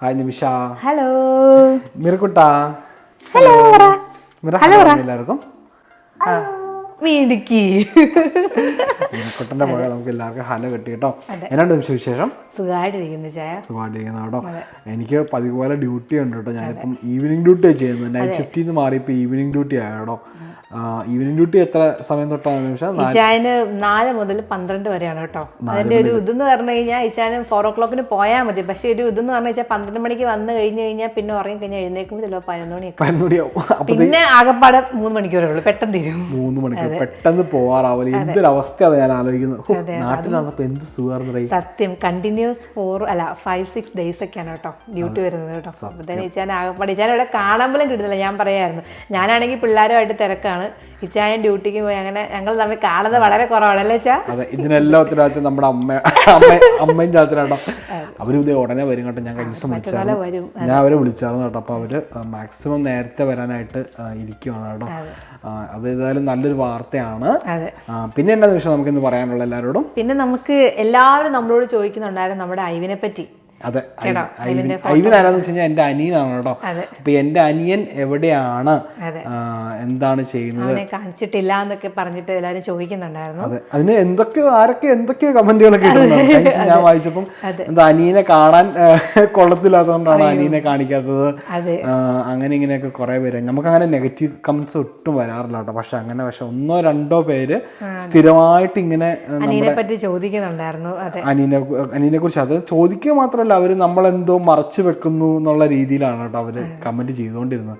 Hi Nimisha hello മിറക്കുട്ട hello hello എല്ലാവർക്കും. വീടിക്ക്. മിറക്കുട്ടന്റെ പുഴ നമുക്ക് എല്ലാവർക്കും ഹല കിട്ടി കേട്ടോ. എന്നാണ് നിമിഷ വിശേഷം? സുഖമായിട്ടിരിക്കുന്നു ചായ? സുഖമായിട്ടിരിക്കുന്ന കേട്ടോ. എനിക്ക് പതിവ് പോലെ ഡ്യൂട്ടി ഉണ്ട് കേട്ടോ. ഞാനിപ്പം ഈവനിങ് ഡ്യൂട്ടിയാണ് ചെയ്യുന്നത്. നൈറ്റ് ഷിഫ്റ്റിൽ നിന്ന് മാറി ഇപ്പോൾ ഈവനിങ് ഡ്യൂട്ടി ആയ കേട്ടോ. ഈവനിങ് ഡ്യൂട്ടി എത്ര സമയം തൊട്ടാണ് ഇച്ചായന് നാല് മുതൽ പന്ത്രണ്ട് വരെയാണ് കേട്ടോ. അതിന്റെ ഒരു ഇതെന്ന് പറഞ്ഞു കഴിഞ്ഞാൽ ഇച്ചാന് ഫോർ ഓ ക്ലോക്കിന് പോയാൽ മതി. പക്ഷെ ഒരു ഇതെന്ന് പറഞ്ഞു വെച്ചാൽ പന്ത്രണ്ട് മണിക്ക് വന്നു കഴിഞ്ഞു കഴിഞ്ഞാൽ പിന്നെ ഉറങ്ങി കഴിഞ്ഞാൽ എഴുന്നേക്കുമ്പോൾ ചിലപ്പോൾ പതിനൊന്ന് മണി പിന്നെ ആകപ്പാടെ മൂന്ന് മണിക്കൂറേ ഉള്ളൂ. പെട്ടെന്ന് തീരും. മൂന്ന് മണിക്കൂർ. പെട്ടെന്ന് പോവാറാവില്ല എന്തൊരു അവസ്ഥയാണ് ഞാൻ ആലോചിക്കുന്നത്. നടന്നപ്പോ എന്ത് സുഖം സത്യം. കണ്ടിന്യൂസ് ഫോർ അല്ല ഫൈവ് സിക്സ് ഡേയ്സ് ഒക്കെയാണ് കേട്ടോ ഡ്യൂട്ടി വരുന്നത് കേട്ടോ. ഇച്ചാൻ ആകപ്പാടെ ഇച്ചാൻ ഇവിടെ കാണാൻ പോലും കിട്ടുന്നില്ല. ഞാൻ പറയായിരുന്നു. ഞാനാണെങ്കിൽ പിള്ളേരുമായിട്ട് തിരക്കാണ്. ഇച്ചായൻ ഡ്യൂട്ടിക്ക് പോയി. അങ്ങനെ ഞങ്ങൾ തമ്മിൽ കാണുന്നത് വളരെ കുറവാണ് അല്ലേ ചാ അതെ ഇതിനെല്ലാം ഉത്തരവാദിത്വം നമ്മുടെ അമ്മ അമ്മ അമ്മയും ചാത്തരാട്ടോ അവർ ഇതേ ഉടനെ വരും കേട്ടോ. ഞാൻ കഴിഞ്ഞ ദിവസം വിളിച്ചായിരുന്നു. വരും. ഞാൻ അവരെ വിളിച്ചായിരുന്നു കേട്ടോ. അപ്പോൾ അവർ മാക്സിമം നേരത്തെ വരാനായിട്ട് ഇരിക്കുവാണ് കേട്ടോ. അത്. ഏതായാലും നല്ലൊരു വാർത്തയാണ്. പിന്നെ എന്നാ നിമിഷം നമുക്ക് ഇന്ന് പറയാനുള്ള എല്ലാവരോടും? പിന്നെ നമുക്ക് എല്ലാവരും നമ്മളോട് ചോദിക്കുന്നുണ്ടായിരുന്നു നമ്മുടെ ഐവിനെ പറ്റി. അതെ ഐവിൻ ആരാന്ന് വെച്ച് കഴിഞ്ഞാൽ എന്റെ അനിയനാണ് കേട്ടോ. അപ്പൊ എന്റെ അനിയൻ എവിടെയാണ്? എന്താണ് ചെയ്യുന്നത്? കാണിച്ചിട്ടില്ല എന്നൊക്കെ പറഞ്ഞിട്ട് എല്ലാവരും ചോദിക്കുന്നുണ്ടായിരുന്നു. അതെ അതിന് എന്തൊക്കെയോ ആരൊക്കെ എന്തൊക്കെയോ കമന്റുകളൊക്കെ ഞാൻ വായിച്ചപ്പം എന്താ അനിയനെ കാണാൻ കൊള്ളത്തില്ലാത്തതുകൊണ്ടാണ് അനിയനെ കാണിക്കാത്തത്. അങ്ങനെ ഇങ്ങനെയൊക്കെ കുറെ പേര്. നമുക്ക് അങ്ങനെ നെഗറ്റീവ് കമന്റ്സ് ഒട്ടും വരാറില്ല കേട്ടോ. പക്ഷെ അങ്ങനെ പക്ഷെ ഒന്നോ രണ്ടോ പേര് സ്ഥിരമായിട്ട് ഇങ്ങനെ അനിയനെ പറ്റി ചോദിക്കുന്നുണ്ടായിരുന്നു. അതെ. അനിയനെ അനീനെ കുറിച്ച് അത് ചോദിക്കുക മാത്രമല്ല അവർ നമ്മളെന്തോ മറച്ചു വെക്കുന്നു എന്നുള്ള രീതിയിലാണ് കേട്ടോ അവർ കമന്റ് ചെയ്തുകൊണ്ടിരുന്നത്.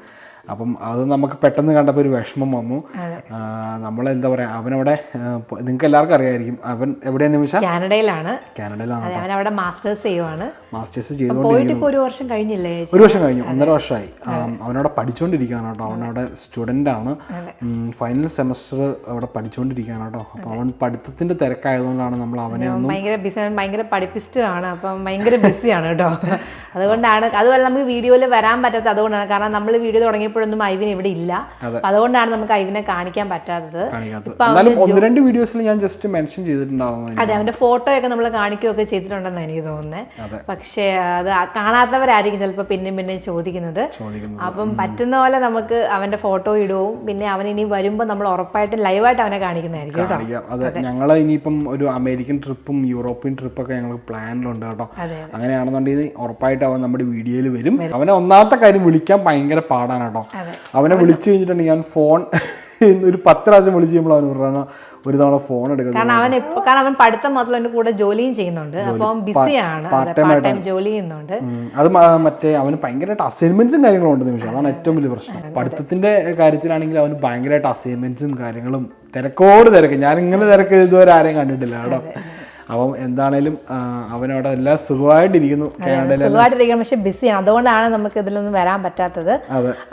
അപ്പം അത് നമുക്ക് പെട്ടെന്ന് കണ്ടപ്പോൾ ഒരു വിഷമം വന്നു. നമ്മൾ നമ്മളെന്താ പറയാ അവനവിടെ നിങ്ങൾക്ക് എല്ലാവർക്കും അറിയായിരിക്കും. അവൻ എവിടെയാണ് നിമിഷം? കാനഡയിലാണ്. കാനഡയിലാണ് അവൻ അവിടെ മാസ്റ്റേഴ്സ് ചെയ്യുവാണ്. മാസ്റ്റേഴ്സ് ചെയ്തുകൊണ്ട് ഒരു വർഷം കഴിഞ്ഞില്ലേ ഒരു വർഷം കഴിഞ്ഞു. ഒന്നര വർഷമായി. അവനവിടെ പഠിച്ചുകൊണ്ടിരിക്കുകയാണ് കേട്ടോ. അവനവിടെ സ്റ്റുഡന്റ് ആണ്. ഫൈനൽ സെമസ്റ്റർ അവിടെ പഠിച്ചുകൊണ്ടിരിക്കുകയാണ് കേട്ടോ. അപ്പോൾ അവൻ പഠിത്തത്തിന്റെ തിരക്കായതുകൊണ്ടാണ് നമ്മൾ അവനെ ഭയങ്കര ബിസി ഭയങ്കര പഠിപ്പിസ്റ്റ് ആണ് അപ്പം ഭയങ്കര ബിസിയാണ് കേട്ടോ. അതുകൊണ്ടാണ് അതുപോലെ നമുക്ക് വീഡിയോയിൽ വരാൻ പറ്റാത്തത് അതുകൊണ്ടാണ്. കാരണം നമ്മൾ വീഡിയോ തുടങ്ങിയപ്പോഴൊന്നും ഐവിൻ ഇവിടെ ഇല്ല. അതുകൊണ്ടാണ് നമുക്ക് ഐവിനെ കാണിക്കാൻ പറ്റാത്തത്. ഒന്ന് രണ്ട് വീഡിയോസിൽ ഞാൻ ജസ്റ്റ് മെൻഷൻ ചെയ്തിട്ടുണ്ടാവുന്നത് അതെ അവന്റെ ഫോട്ടോ ഒക്കെ നമ്മൾ കാണിക്കുകയൊക്കെ ചെയ്തിട്ടുണ്ടെന്ന് എനിക്ക്. തോന്നുന്നത് പക്ഷേ അത് കാണാത്തവരായിരിക്കും ചിലപ്പോൾ പിന്നെയും പിന്നെയും ചോദിക്കുന്നത്. അപ്പം പറ്റുന്ന പോലെ നമുക്ക് അവന്റെ ഫോട്ടോ ഇടുവും പിന്നെ അവൻ ഇനി വരുമ്പോൾ നമ്മൾ ഉറപ്പായിട്ടും ലൈവായിട്ട് അവനെ കാണിക്കുന്നതായിരിക്കും കേട്ടോ. ഞങ്ങൾ ഇനിയിപ്പം ഒരു അമേരിക്കൻ ട്രിപ്പും യൂറോപ്യൻ ട്രിപ്പൊക്കെ ഞങ്ങൾ പ്ലാനിലുണ്ട് കേട്ടോ. അങ്ങനെയാണെന്നുണ്ടെങ്കിൽ ഉറപ്പായിട്ട് അവൻ നമ്മുടെ വീഡിയോയിൽ വരും. അവനെ ഒന്നാമത്തെ കാര്യം വിളിക്കാൻ ഭയങ്കര പാടാണ് കേട്ടോ. അവനെ വിളിച്ചു കഴിഞ്ഞിട്ടുണ്ടെങ്കിൽ ഞാൻ ഫോൺ ഒരു പത്ത് പ്രാവശ്യം വിളിച്ച് ചെയ്യുമ്പോൾ അവൻ പറഞ്ഞ ഒരു തവണ ഫോൺ എടുക്കുന്നത് കാരണം അവൻ ഇപ്പൊ കാരണം അവൻ പഠിത്തം മാത്രമല്ല എന്റെ കൂടെ ജോലിയും ചെയ്യുന്നുണ്ട്. അപ്പോൾ ബിസിയാണ് ജോലി ചെയ്യുന്നുണ്ട്. അത് മറ്റേ അവന് ഭയങ്കരമായിട്ട് അസൈൻമെന്റ്സും കാര്യങ്ങളും ഉണ്ട് നിമിഷം അതാണ് ഏറ്റവും വലിയ പ്രശ്നം. പഠിത്തത്തിന്റെ കാര്യത്തിലാണെങ്കിൽ അവന് ഭയങ്കരമായിട്ട് അസൈൻമെന്റ്സും കാര്യങ്ങളും തിരക്കോട് തിരക്ക്. ഞാൻ ഇങ്ങനെ തിരക്ക് ഇതുവരെ ആരെയും കണ്ടിട്ടില്ല കേട്ടോ. അപ്പം എന്താണേലും അവനവിടെ എല്ലാം സുഖമായിട്ടിരിക്കുന്നു സുഖമായിട്ടിരിക്കുന്നു പക്ഷെ ബിസിയാണ് അതുകൊണ്ടാണ് നമുക്ക് ഇതിലൊന്നും വരാൻ പറ്റാത്തത്.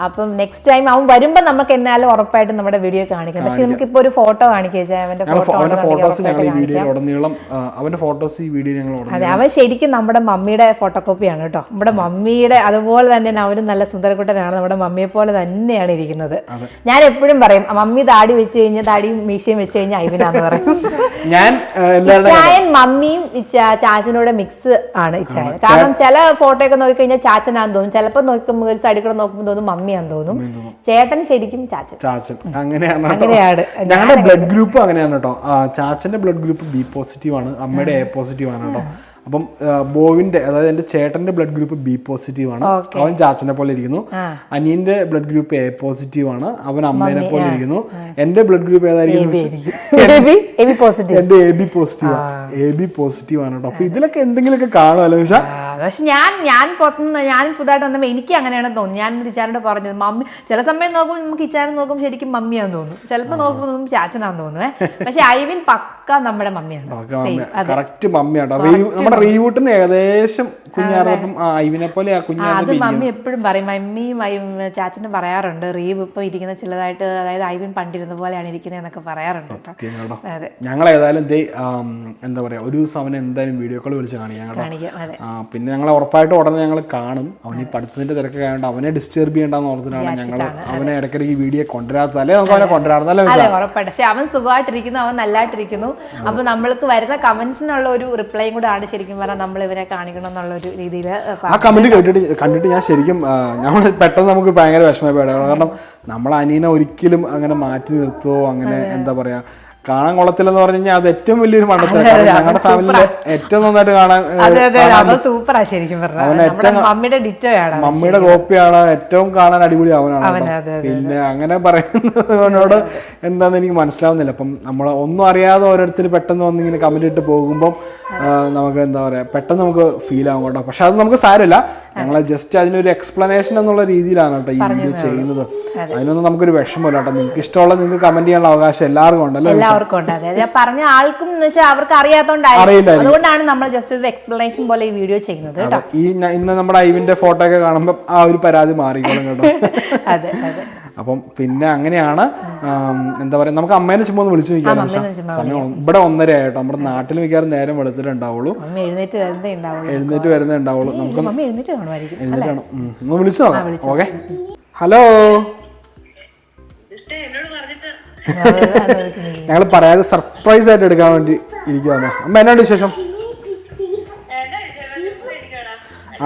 അപ്പം നെക്സ്റ്റ് ടൈം അവൻ വരുമ്പോൾ നമുക്ക് എന്നാലും ഉറപ്പായിട്ടും നമ്മുടെ വീഡിയോ കാണിക്കാം. പക്ഷെ നമുക്കിപ്പോൾ ഒരു ഫോട്ടോ കാണിക്കുക അവന്റെ ഫോട്ടോസ് ഞങ്ങൾ ഈ ഉടനീളം അവന്റെ ഫോട്ടോസ് ഈ വീഡിയോ ഞങ്ങൾ അതെ അവൻ ശരിക്കും നമ്മുടെ മമ്മിയുടെ ഫോട്ടോ കോപ്പിയാണ് കേട്ടോ. നമ്മുടെ മമ്മിയുടെ അതുപോലെ തന്നെ അവനും നല്ല സുന്ദരക്കുട്ടനാണ്. നമ്മുടെ മമ്മിയെ പോലെ തന്നെയാണ് ഇരിക്കുന്നത്. ഞാൻ എപ്പോഴും പറയും മമ്മി താടി വെച്ച് കഴിഞ്ഞാൽ താടിയും മീശയും വെച്ച് കഴിഞ്ഞാൽ ഐവിനാന്ന് പറയും. ഞാൻ മമ്മിയും ചാച്ചനോടെ മിക്സ് ആണ് ചായ. കാരണം ചില ഫോട്ടോ ഒക്കെ നോക്കിക്കഴിഞ്ഞാൽ ചാച്ചനാന്ന് തോന്നും. ചിലപ്പോൾ നോക്കുമ്പോൾ ഒരു സൈഡിൽ കൂടെ നോക്കുമ്പോൾ തോന്നും മമ്മിയാന്ന് തോന്നും. ചേട്ടൻ ശരിക്കും ചാച്ചൻ. ചാച്ചൻ. അങ്ങനെയാണ്. അങ്ങനെയാണ്. ഞങ്ങളുടെ ബ്ലഡ് ഗ്രൂപ്പ് അങ്ങനെയാണ് കേട്ടോ. ചാച്ചന്റെ ബ്ലഡ് ഗ്രൂപ്പ് ബി പോസിറ്റീവ് ആണ്. അമ്മയുടെ എ പോസിറ്റീവ് ആണ് കേട്ടോ. അപ്പം ബോവിന്റെ അതായത് എന്റെ ചേട്ടന്റെ ബ്ലഡ് ഗ്രൂപ്പ് ബി പോസിറ്റീവ് ആണ്. അവൻ ചാച്ചനെ പോലെ ഇരിക്കുന്നു. അനിയന്റെ ബ്ലഡ് ഗ്രൂപ്പ് എ പോസിറ്റീവ് ആണ്. അവൻ അമ്മേനെ പോലെ ഇരിക്കുന്നു. എന്റെ ബ്ലഡ് ഗ്രൂപ്പ് ഏതായിരിക്കും എന്റെ A B positive A B positive ആണ് കേട്ടോ. അപ്പൊ ഇതിലൊക്കെ എന്തെങ്കിലുമൊക്കെ കാണുമല്ലോ പക്ഷെ പക്ഷെ ഞാൻ ഞാൻ പുറത്തുനിന്ന് ഞാൻ പുതുതായിട്ട് വന്നപ്പോൾ എനിക്ക് അങ്ങനെയാണ് തോന്നുന്നത് ഞാൻ ഇച്ചാനോട് പറഞ്ഞത് മമ്മി ചില സമയം നോക്കുമ്പോൾ നമുക്ക് ഇച്ചാനെ നോക്കുമ്പോൾ ശരിക്കും മമ്മിയാന്ന് തോന്നുന്നു ചിലപ്പോൾ നോക്കുമ്പോൾ നമുക്ക് ചാച്ചനാന്ന് തോന്നുവേ പക്ഷെ ഐവിൻ പക്ക നമ്മുടെ മമ്മിയാണ്. കറക്റ്റ് നമ്മുടെ റീവൂട്ടിന് ഏകദേശം ഐവിനെ പോലെ ആ അത് മമ്മി എപ്പോഴും പറയും. മമ്മിയും ചാച്ചനും പറയാറുണ്ട്. റീവ് ഇപ്പൊ ഇരിക്കുന്ന ചിലതായിട്ട് അതായത് ഐവിൻ പണ്ടിരുന്ന പോലെയാണ് ഇരിക്കുന്നത് എന്നൊക്കെ പറയാറുണ്ട് ഞങ്ങൾ ഏതായാലും എന്താ പറയാ ഒരു ദിവസം അവനെ എന്തായാലും വീഡിയോ കോൾ വിളിച്ച് കാണിക്കാം പിന്നെ പിന്നെ ഞങ്ങൾ ഉറപ്പായിട്ടും ഉടനെ ഞങ്ങൾ കാണും. അവൻ ഈ പഠിത്തത്തിന്റെ തിരക്കൊക്കെ ആയതുകൊണ്ട് അവനെ ഡിസ്റ്റർബ് ചെയ്യേണ്ടെന്ന് ഓർത്തിട്ടാണ് ഞങ്ങൾ അവനെ ഇടയ്ക്കിടയ്ക്ക് വീഡിയോ കൊണ്ടുവരാത്തത്. അല്ലെ നമുക്ക് അവനെ കൊണ്ടുവരാറുന്നല്ലേ അതെ ഉറപ്പായിട്ട്. പക്ഷെ അവൻ സുഖമായിട്ടിരിക്കുന്നു അവൻ നല്ലതായിട്ടിരിക്കുന്നു അപ്പൊ നമ്മൾക്ക് വരുന്ന കമന്റ്സിനുള്ള ഒരു റിപ്ലൈയും കൂടെ ആണ് ശരിക്കും പറഞ്ഞാൽ നമ്മൾ ഇവരെ കാണിക്കണം എന്നുള്ള ഒരു രീതിയിൽ ആ കമന്റ് കേട്ടിട്ട് കണ്ടിട്ട് ഞാൻ ശരിക്കും നമ്മൾ പെട്ടെന്ന് നമുക്ക് ഭയങ്കര വിഷമപ്പെടുക കാരണം നമ്മൾ അനീനെ ഒരിക്കലും അങ്ങനെ മാറ്റി നിർത്തുവോ അങ്ങനെ എന്താ പറയാ കാണാൻ കൊള്ളത്തില്ലെന്ന് പറഞ്ഞു കഴിഞ്ഞാൽ അത് ഏറ്റവും വലിയൊരു മണ്ടത്തരം ഞങ്ങളുടെ ഫാമിലിയിലെ ഏറ്റവും നന്നായിട്ട് കാണാൻ സൂപ്പറാ ശരിക്കും മമ്മിയുടെ കോപ്പിയാണ് ഏറ്റവും കാണാൻ അടിപൊളി അവനാണ് പിന്നെ അങ്ങനെ പറയുന്നതിനോട് എന്താന്ന് എനിക്ക് മനസ്സിലാവുന്നില്ല. അപ്പം നമ്മൾ ഒന്നും അറിയാതെ ഓരോരുത്തർ പെട്ടെന്ന് വന്ന് ഇങ്ങനെ കമന്റ് ഇട്ട് പോകുമ്പോൾ നമുക്ക് എന്താ പറയാ പെട്ടെന്ന് നമുക്ക് ഫീൽ ആവും കേട്ടോ. പക്ഷെ അത് നമുക്ക് സാരമില്ല. ഞങ്ങൾ ജസ്റ്റ് അതിനൊരു എക്സ്പ്ലനേഷൻ എന്നുള്ള രീതിയിലാണ് കേട്ടോ ഈ വീഡിയോ ചെയ്യുന്നത്. അതിനൊന്നും നമുക്കൊരു വിഷമമില്ല കേട്ടോ. നിങ്ങൾക്ക് ഇഷ്ടമുള്ള നിങ്ങൾക്ക് കമന്റ് ചെയ്യാനുള്ള അവകാശം എല്ലാവർക്കും ഉണ്ടല്ലോ? എല്ലാവർക്കും ഉണ്ട് അതെ ഞാൻ പറഞ്ഞ ആൾക്കും എന്ന് വെച്ചാൽ അവർക്ക് അറിയാത്തോണ്ടായിരുന്നു അതുകൊണ്ടാണ് നമ്മൾ ജസ്റ്റ് ഒരു എക്സ്പ്ലനേഷൻ പോലെ ഈ വീഡിയോ ചെയ്യുന്നത് കേട്ടോ. ഈ ഇന്ന് നമ്മുടെ ഐവിന്റെ ഫോട്ടോ ഒക്കെ കാണുമ്പോൾ ആ ഒരു പരാതി മാറിക്കോളും കേട്ടോ. അതെ അതെ. അപ്പം പിന്നെ അങ്ങനെയാണ് എന്താ പറയാ നമുക്ക് അമ്മേനെ ചുമ്മാ ഒന്ന് വിളിച്ചു നോക്കിയാൽ സമയം ഇവിടെ ഒന്നര ആയിട്ടോ നമ്മുടെ നാട്ടിൽ മിക്കവാറും നേരം വെളുത്തിട്ടുണ്ടാവുള്ളൂ. എഴുന്നേറ്റ് വരുന്നേ ഉണ്ടാവുള്ളൂ. നമുക്ക് എഴുന്നേറ്റ് ഉം. ഒന്ന് വിളിച്ചു നോക്കാം. ഓക്കെ. ഹലോ. ഞങ്ങൾ പറയാതെ സർപ്രൈസ് ആയിട്ട് എടുക്കാൻ വേണ്ടി ഇരിക്കുവാണ്. അമ്മ എന്നാണ് വിശേഷം?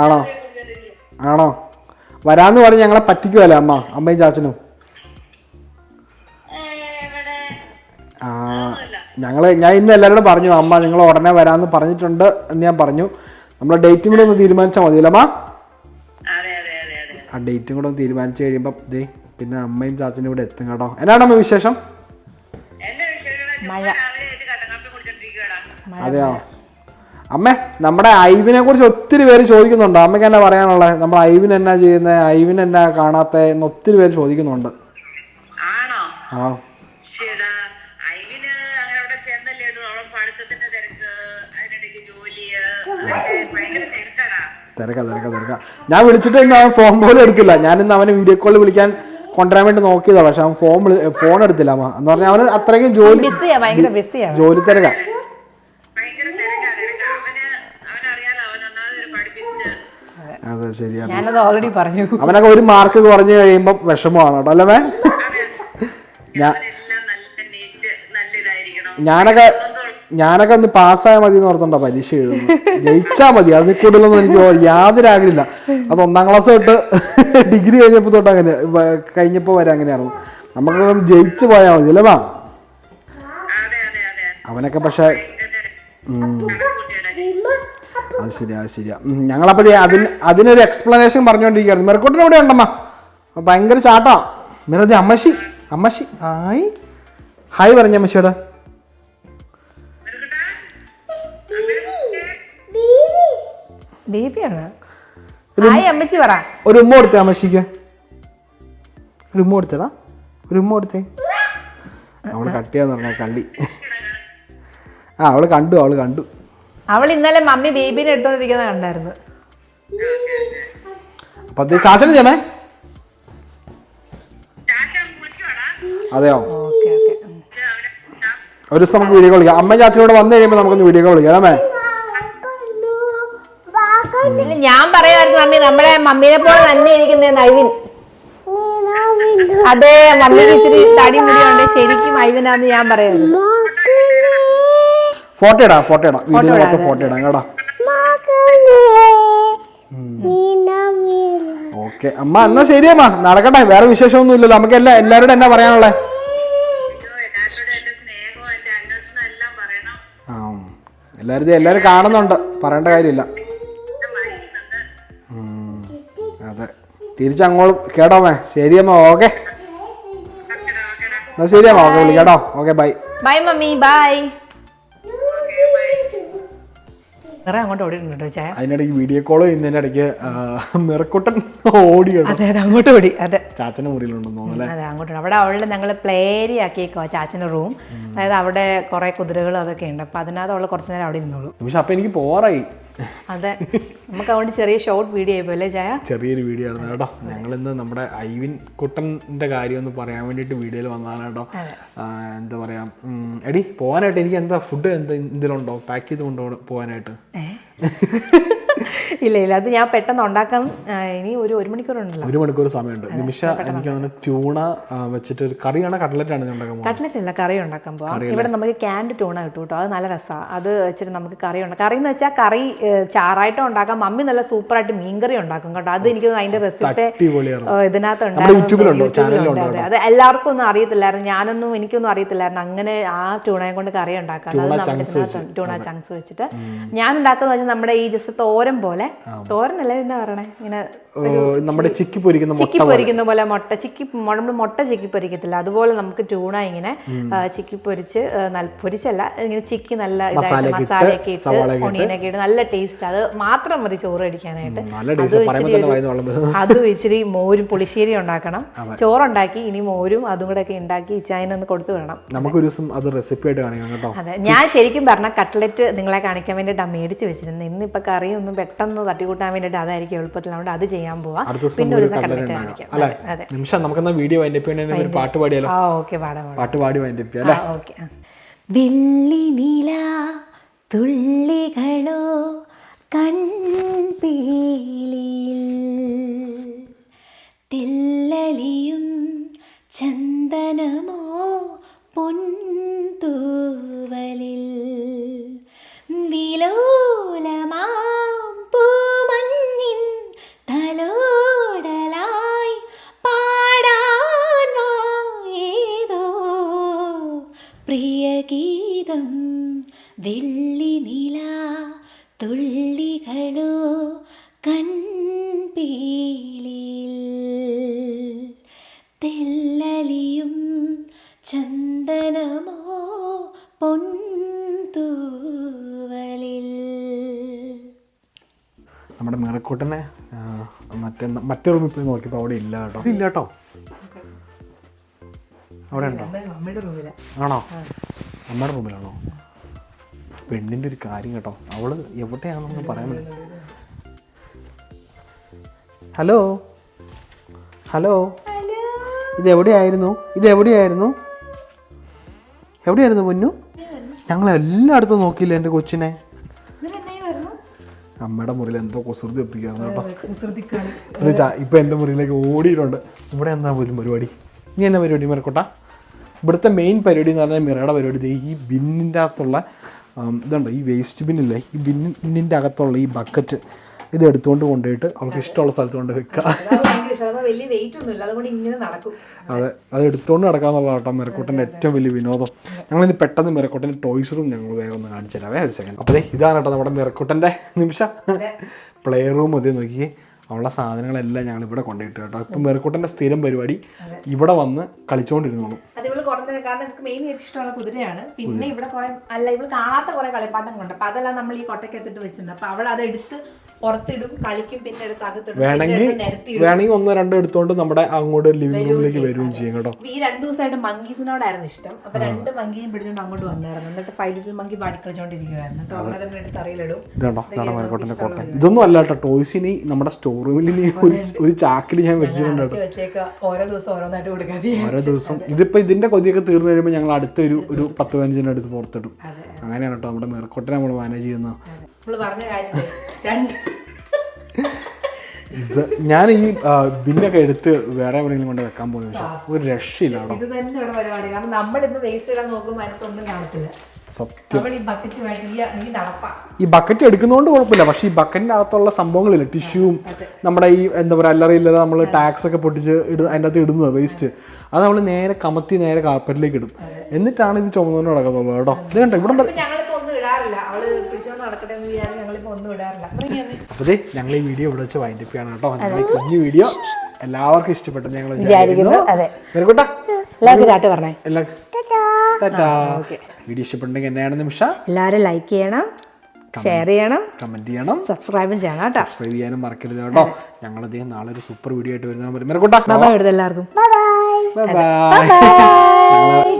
ആണോ? ആണോ? വരാന്ന് പറഞ്ഞ് ഞങ്ങളെ പറ്റിക്കുവല്ലേ അമ്മ അമ്മയും ചാച്ചനും? ആ ഞങ്ങൾ ഞാൻ ഇന്ന് എല്ലാവരോടും പറഞ്ഞു അമ്മ നിങ്ങൾ ഉടനെ വരാമെന്ന് പറഞ്ഞിട്ടുണ്ട് എന്ന് ഞാൻ പറഞ്ഞു. നമ്മളെ ഡേറ്റും കൂടെ ഒന്ന് തീരുമാനിച്ചാൽ മതിയല്ലോ അമ്മ? ആ ഡേറ്റും കൂടെ ഒന്ന് തീരുമാനിച്ചു കഴിയുമ്പോൾ ദേ പിന്നെ അമ്മയും ചാച്ചനും ഇവിടെ എത്തും കേട്ടോ. എന്നാണ് അമ്മ വിശേഷം? അതെയോ? അമ്മേ നമ്മുടെ ഐവിനെ കുറിച്ച് ഒത്തിരി പേര് ചോദിക്കുന്നുണ്ട്. അമ്മയ്ക്ക് എന്നാ പറയാനുള്ളത്? നമ്മൾ ഐവിൻ എന്നാ ചെയ്യുന്നത് ഐവിൻ എന്നാ കാണാത്ത? എന്ന് ഒത്തിരി പേര് ചോദിക്കുന്നുണ്ട്. ആണോ? ആ. തിരക്ക തിരക്ക തിരക്ക ഞാൻ വിളിച്ചിട്ട് ഇന്ന് അവൻ ഫോൺ പോലും എടുക്കില്ല. ഞാൻ ഇന്ന് അവനെ വീഡിയോ കോളിൽ വിളിക്കാൻ കൊണ്ടുവരാൻ വേണ്ടി നോക്കിയതാ പക്ഷെ അവൻ ഫോൺ ഫോൺ എടുത്തില്ല അമ്മ എന്ന് പറഞ്ഞാൽ അവന് അത്രയ്ക്കും ജോലി ജോലി തിരക്ക. അതെ. ശരിയാണ് ഞാനത് ഓൾറെഡി പറഞ്ഞു. അവനൊക്കെ ഒരു മാർക്ക് കുറഞ്ഞു കഴിയുമ്പോൾ വിഷമമാണ് കേട്ടോ അല്ലേ ഞാൻ ഞാനൊക്കെ ഞാനൊക്കെ അന്ന് പാസ്സായാൽ മതി എന്ന് ഓർത്തുണ്ടോ പരീക്ഷ എഴുതുന്നു. ജയിച്ചാൽ മതി. അതിൽ കൂടുതലൊന്നും എനിക്ക് യാതൊരു ആഗ്രഹമില്ല. അത് ഒന്നാം ക്ലാസ് തൊട്ട് ഡിഗ്രി കഴിഞ്ഞപ്പോൾ തൊട്ട് അങ്ങനെ കഴിഞ്ഞപ്പോൾ വരെ അങ്ങനെയായിരുന്നു. ഒന്ന് ജയിച്ചു പോയാൽ മതി അല്ലേ മാ അവനൊക്കെ പക്ഷേ അത് ശരിയാ അത് ശരിയാ. ഞങ്ങളപ്പോൾ അതിന് അതിനൊരു എക്സ്പ്ലനേഷൻ പറഞ്ഞുകൊണ്ടിരിക്കുകയായിരുന്നു മെറക്കോട്ടിന് എവിടെ ഉണ്ടമ്മ? ഭയങ്കര ചാട്ടാ. മെറുതെ അമ്മശി അമ്മശി ഹായ് ഹായ് പറഞ്ഞ അമ്മച്ചിയോട് ബേബിയാണ്. ഹായ് അമ്മച്ചി പറ. ഒരു ഉമ്മ കൊടുത്തേ അമ്മച്ചിക്ക്. ഒരു ഉമ്മ കൊടുത്തേടാ ഒരു ഉമ്മ കൊടുത്തേ. അവൾ കട്ട് ചെയ്യാന്ന് പറഞ്ഞ കള്ളി. ആ അവൾ കണ്ടു അവൾ കണ്ടു. അവൾ ഇന്നലെ മമ്മി ബേബിനെ എടുത്തോണ്ടിരിക്കുന്നത് കണ്ടായിരുന്നു. അപ്പൊ ചാച്ചനെ ചെയ്യണേ അതെയോ? ഒരു ദിവസം നമുക്ക് വീഡിയോ കോൾ ചെയ്യാം. അമ്മ ചാച്ചനോട് വന്നു കഴിയുമ്പോൾ നമുക്കൊന്ന് വീഡിയോ കോൾ ചെയ്യാം അല്ലേ ഇല്ല ഞാൻ പറയുമായിരുന്നു മമ്മി നമ്മുടെ മമ്മീനെ പോലെ തന്നെ ഇരിക്കുന്നേ ഐവിൻ അതെ മമ്മി ഇച്ചിരി തടി മുടിയുണ്ട്. ശരിക്കും ഐവിനാന്ന് ഞാൻ പറയുന്നു. ഫോട്ടോ ഇടാം ഫോട്ടോ ഇടാം. വീഡിയോ ഫോട്ടോ ഇടാം കേട്ടോ. ഓക്കെ അമ്മ എന്നാ ശരി അമ്മ. നടക്കട്ടെ വേറെ വിശേഷമൊന്നും ഇല്ലല്ലോ നമുക്ക് എല്ലാ എല്ലാവരോടും എന്നാ പറയാനുള്ളത് എല്ലാവരും എല്ലാവരും കാണുന്നുണ്ട്. പറയേണ്ട കാര്യമില്ല. തിരിച്ചങ്ങോട്ട് കേട്ടോമേ ശരി അമ്മ ഓക്കെ. എന്നാ ശരി അമ്മ ഓക്കെ കേട്ടോ. Okay bye. Bye mummy bye. വേറെ അങ്ങോട്ട് ഓടിയിട്ടുണ്ട് കേട്ടോ ചായ. അതിനിടയ്ക്ക് വീഡിയോ കോൾ ചെയ്യുന്നതിന്റെ ഇടയ്ക്ക് മിറക്കുട്ടൻ ഓടി അതെ അതെ അങ്ങോട്ട് ഓടി അതെ. ചാച്ചന്റെ മുറിയിലുണ്ടെന്ന് തോന്നുന്നു അല്ലേ? അതെ അങ്ങോട്ട് അവിടെ അവൾ ഞങ്ങൾ ആക്കിയേക്കോ ചാച്ചന്റെ റൂം. അതായത് അവിടെ കുറേ കുതിരകളും അതൊക്കെ ഉണ്ട്. അപ്പൊ അതിനകത്ത് അവൾ കുറച്ച് നേരം അവിടെ ഇരുന്നോളൂ. പക്ഷെ അപ്പം എനിക്ക് പോറായി അതെ. നമുക്ക് അതുകൊണ്ട് ചെറിയ ഷോർട്ട് വീഡിയോ ആയിപ്പോലെ ചായ? ചെറിയൊരു വീഡിയോ ആയിരുന്നു കേട്ടോ. ഞങ്ങൾ ഇന്ന് നമ്മുടെ ഐവിൻ കുട്ടന്റെ കാര്യം ഒന്ന് പറയാൻ വേണ്ടിയിട്ട് വീഡിയോയിൽ വന്നതാണ് കേട്ടോ. എന്താ പറയാ എടി പോകാനായിട്ട് എനിക്ക് എന്താ ഫുഡ് എന്താ ഇതിലുണ്ടോ? പാക്ക് ചെയ്ത് കൊണ്ടു പോകാനായിട്ട് ഇല്ല ഇല്ല അത് ഞാൻ പെട്ടെന്ന് ഉണ്ടാക്കാൻ ഇനി ഒരു ഒരു മണിക്കൂറുണ്ടല്ലോ. ഒരു മണിക്കൂർ സമയമുണ്ട്. നിമിഷ എനിക്ക് അങ്ങനെ ട്യൂണ വെച്ചിട്ട് ഒരു കറിയാണോ കട്ട്ലറ്റാണ് ഞാൻ ഉണ്ടാക്കാൻ കട്ട്ലറ്റ് അല്ല കറി ഉണ്ടാക്കാൻ പോവാം. ഇവിടെ നമുക്ക് ക്യാൻഡ് ട്യൂണ കിട്ടും കേട്ടോ അത് നല്ല രസമാണ് അത് വെച്ചിട്ട് നമുക്ക് കറി ഉണ്ടാക്കാം. കറി എന്ന് വെച്ചാൽ കറി ചാറായിട്ട് ഉണ്ടാക്കാം. മമ്മി നല്ല സൂപ്പറായിട്ട് മീൻകറി ഉണ്ടാക്കും കേട്ടോ. അത് എനിക്ക് അതിന്റെ റെസിപ്പി ഇതിനകത്തുണ്ട് അത് എല്ലാവർക്കും ഒന്നും അറിയത്തില്ലായിരുന്നു. ഞാനൊന്നും എനിക്കൊന്നും അറിയത്തില്ലായിരുന്നു. അങ്ങനെ ആ ട്യൂണയെ കൊണ്ട് കറി ഉണ്ടാക്കാം അത് നമ്മുടെ ടൂണ ചങ്ക്സ് വെച്ചിട്ട്. ഞാൻ ഉണ്ടാക്കുന്നത് വെച്ചാൽ നമ്മുടെ ഈ ജസ്റ്റ് തോരൻ പോലെ തോരനല്ലേ എന്താ പറയണേ? ഇങ്ങനെ നമ്മുടെ ചിക്കി പൊരിക്കുന്ന ചിക്കി പൊരിക്കുന്ന പോലെ മുട്ട. ചിക്കി നമ്മൾ മുട്ട ചിക്കി പൊരിക്കത്തില്ല. അതുപോലെ നമുക്ക് ട്യൂണ ഇങ്ങനെ ചിക്കി പൊരിച്ച് നല്ല പൊരിച്ചല്ല ഇങ്ങനെ ചിക്കി നല്ല ഇതായിട്ട് മസാലയൊക്കെ ഇട്ട്, ഒണിയനൊക്കെ ഇട്ട് നല്ല ടേസ്റ്റ് അത് മാത്രം മതി ചോറ് കഴിക്കാനായിട്ട്. അത് ഇച്ചിരി മോരും പുളിശ്ശേരി ഉണ്ടാക്കണം. ചോറുണ്ടാക്കി ഇനി മോരും അതും കൂടെ ഒക്കെ ഉണ്ടാക്കി ഇച്ചായനൊന്ന് കൊടുത്തു വേണം നമുക്കൊരു ദിവസം അത് റെസിപ്പി ആയിട്ട് കാണിക്കാം കേട്ടോ. അതെ. ഞാൻ ശരിക്കും പറഞ്ഞ കട്ട്ലറ്റ് നിങ്ങളെ കാണിക്കാൻ വേണ്ടിയിട്ട് മേടിച്ച് വെച്ചിരുന്നു ഇന്നിപ്പോൾ കറിയൊന്നും ഒന്നും പെട്ടെന്ന് തട്ടിക്കൂട്ടാൻ വേണ്ടിയിട്ട് അതായിരിക്കും എളുപ്പത്തിൽ അതുകൊണ്ട് അത് ചെയ്യാൻ പോവാം. പിന്നെ ഒരു കട്ട്ലറ്റ് കാണിക്കാം അതെ നിമിഷം നമുക്കെന്നാ വീഡിയോ ഒരു പാട്ട് പാടിയാലോ? ആ ഓക്കെ പാടാം പാടാം. പാട്ട് പാടി അല്ലേ ആ ഓക്കെ വെള്ളി നില തുള്ളികളോ കൺപീലിയിൽ തില്ലലിയും ചന്ദനമോ പൊൻതൂവലിൽ വിലോലമാം നമ്മുടെ മിറക്കൂട്ടനെ മറ്റേ മറ്റേ റൂമിൽ പോയി നോക്കിയപ്പോൾ അവിടെ ഇല്ല കേട്ടോ. ഇല്ല കേട്ടോ. അവിടെ ഉണ്ടോ? ആണോ? അമ്മയുടെ റൂമിലാണോ? പെണ്ണിന്റെ ഒരു കാര്യം കേട്ടോ. അവൾ എവിടെയാണെന്ന് പറയാൻ പറ്റില്ല. ഹലോ? ഹലോ? ഇത് എവിടെയായിരുന്നു? ഇത് എവിടെയായിരുന്നു? എവിടെയായിരുന്നു പൊന്നു? ഞങ്ങൾ എല്ലായിടത്തും നോക്കിയില്ല എന്റെ കൊച്ചിനെ? അമ്മയുടെ മുറിയിൽ എന്തോ കുസൃതി ഒപ്പിക്കാന്ന് കേട്ടോ. ചാ- ഇപ്പൊ എന്റെ മുറിയിലേക്ക് ഓടിയിട്ടുണ്ട്. ഇവിടെ എന്താ പോലും പരിപാടി? ഇനി എന്നാ പരിപാടി മിറക്കോട്ട ഇവിടുത്തെ മെയിൻ പരിപാടി എന്ന് പറഞ്ഞാൽ മിറയുടെ പരിപാടി. ഈ ബിന്നിന്റെ അകത്തുള്ള ഇതുണ്ട് ഈ വേസ്റ്റ് ബിന്നില്ലേ ഈ ബിന്നിന്റെ അകത്തുള്ള ഈ ബക്കറ്റ് ഇത് എടുത്തുകൊണ്ട് കൊണ്ടുപോയിട്ട് അവൾക്ക് ഇഷ്ടമുള്ള സ്ഥലത്ത് കൊണ്ട് വെക്കുക. വലിയ വെയിറ്റ് ഒന്നും ഇല്ല അതുകൊണ്ട് ഇങ്ങനെ നടക്കും. അതെ അത് എടുത്തുകൊണ്ട് നടക്കാന്നുള്ള കേട്ടോ മിറക്കൂട്ടന്റെ ഏറ്റവും വലിയ വിനോദം. ഞങ്ങളിനി പെട്ടെന്ന് മിറക്കൂട്ടന്റെ ടോയ്സ് റൂം ഞങ്ങൾ വേഗം ഒന്ന് കാണിച്ചു തരാവേ ഒരു സെക്കൻഡ് അപ്പോൾ ഇതാണ് കേട്ടോ നമ്മുടെ മിറക്കൂട്ടന്റെ നിമിഷ പ്ലേ റൂം അതേ നോക്കി അവളുടെ സാധനങ്ങളെല്ലാം ഞങ്ങൾ ഇവിടെ കൊണ്ടുപോയിട്ട് കേട്ടോ. ഇപ്പം മിറക്കൂട്ടന്റെ സ്ഥിരം പരിപാടി ഇവിടെ വന്ന് കളിച്ചുകൊണ്ടിരുന്നോളൂ അത് ഇവൾ കുറഞ്ഞത് കാരണം നമുക്ക് മെയിൻ ഇഷ്ടമുള്ള കുതിരയാണ്. പിന്നെ ഇവിടെ കുറെ അല്ല ഇവിടെ കാണാത്ത കുറെ കളിപ്പാട്ടങ്ങളുണ്ട്. അപ്പൊ അതെല്ലാം നമ്മൾ ഈ കൊട്ടക്കെത്തിട്ട് വെച്ചിട്ടുണ്ട്. അപ്പൊ അവൾ അതെടുത്ത് പുറത്തിടും കളിക്കും പിന്നെ എടുത്ത് അകത്തിടും പിന്നെ വേണമെങ്കിൽ വേണമെങ്കിൽ ഒന്നോ രണ്ടോ എടുത്തുകൊണ്ട് നമ്മുടെ അങ്ങോട്ട് ലിവിംഗ് റൂമിലേക്ക് വരികയും ചെയ്യും. കേട്ടോ. ഈ രണ്ടു ദിവസമായിട്ട് മങ്കീസിനോടായിരുന്നു ഇഷ്ടം. അപ്പൊ രണ്ട് മങ്കിയും പിടിച്ചോണ്ട് അങ്ങോട്ട് വന്നായിരുന്നു. എന്നിട്ട് ഫൈവ് ലിറ്റിൽ മങ്കി പാടി കളിച്ചോണ്ടിരിക്കുവായിരുന്നു. കേട്ടോ. അവിടെ തന്നെ എടുത്ത് അറിയിലിടും കോട്ട ഇതൊന്നും അല്ല കേട്ടോ. ടോയ്സിനി നമ്മുടെ സ്റ്റോർ റൂമിൽ ഇനി ഒരു ചാക്കിൽ ഞാൻ വെച്ചിട്ടുണ്ട് ഓരോ ദിവസം ഓരോന്നായിട്ട് കൊടുക്കാതെ ഓരോ ദിവസം. ഇതിപ്പോ ഇതിന്റെ കൊതിയൊക്കെ തീർന്നു കഴിയുമ്പോൾ ഞങ്ങൾ അടുത്ത ഒരു ഒരു പത്ത് പതിനഞ്ചിനടുത്ത് പുറത്തിടും. അങ്ങനെയാണ് കേട്ടോ. നമ്മുടെ മേർക്കോട്ടിനെ നമ്മൾ മാനേജ് ചെയ്യുന്നത്. നമ്മൾ പറഞ്ഞ കാര്യം രണ്ട് ഇത് ഞാൻ ഈ ബിന്നൊക്കെ എടുത്ത് വേറെ എവിടെയെങ്കിലും കൊണ്ട് വെക്കാൻ പോകുന്ന പക്ഷേ ഒരു രക്ഷയില്ല ഇത് തന്നെ ഇവിടെ പരിപാടി. കാരണം നമ്മൾ ഇന്ന് വേസ്റ്റ് ഇടാൻ നോക്കുമ്പോൾ അതിനകത്തൊന്നും കാണത്തില്ല. സത്യം. നമ്മൾ ഈ ബക്കറ്റുമായിട്ട് ഈ ഈ നടപ്പാ. ഈ ബക്കറ്റ് എടുക്കുന്നതുകൊണ്ട് കുഴപ്പമില്ല. പക്ഷേ ഈ ബക്കറ്റിന്റെ അകത്തുള്ള സംഭവങ്ങളില്ല ടിഷ്യൂ നമ്മുടെ ഈ എന്താ പറയുക അല്ലറിയില്ലാതെ നമ്മൾ ടാക്സ് ഒക്കെ പൊട്ടിച്ച് ഇട അതിന്റെ അകത്ത് ഇടുന്നത് വേസ്റ്റ് അത് നമ്മൾ നേരെ കമത്തി നേരെ കാർപ്പറ്റിലേക്ക് ഇടും. എന്നിട്ടാണ് ഇത് ചുമന്നുകൊണ്ട് നടക്കത്തുള്ളൂ കേട്ടോ. ഇത് കണ്ടോ? ഇവിടെ ഇടാറില്ല അവൾ പിടിച്ചോണ്ട് നടക്കട്ടെ എന്ന് വിചാരിച്ച് ഞങ്ങളിപ്പോ ഒന്നും ഇടാറില്ല ഇറങ്ങി വന്നേ. അതെ ഞങ്ങൾ ഈ വീഡിയോ ഇവിടെ വെച്ച് വൈൻഡപ്പ് ചെയ്യണം കേട്ടോ. ഞങ്ങൾ കുഞ്ഞു വീഡിയോ എല്ലാവർക്കും ഇഷ്ടപ്പെട്ടു ഞങ്ങൾ വിചാരിക്കുന്നു, അതെ. എല്ലാവർക്കും പറഞ്ഞേ. വീഡിയോ ഇഷ്ടപ്പെട്ടെങ്കിൽ എന്നെയാണ് നിമിഷ എല്ലാവരും ലൈക്ക് ചെയ്യണം ഷെയർ ചെയ്യണം കമന്റ് ചെയ്യണം. സബ്സ്ക്രൈബും ചെയ്യണം കേട്ടോ. സബ്സ്ക്രൈബ് ചെയ്യാനും മറക്കരുത് കേട്ടോ. ഞങ്ങൾ അദ്ദേഹം നാളെ ഒരു സൂപ്പർ വീഡിയോ ആയിട്ട് വരുന്ന എല്ലാവർക്കും ബൈ ബൈ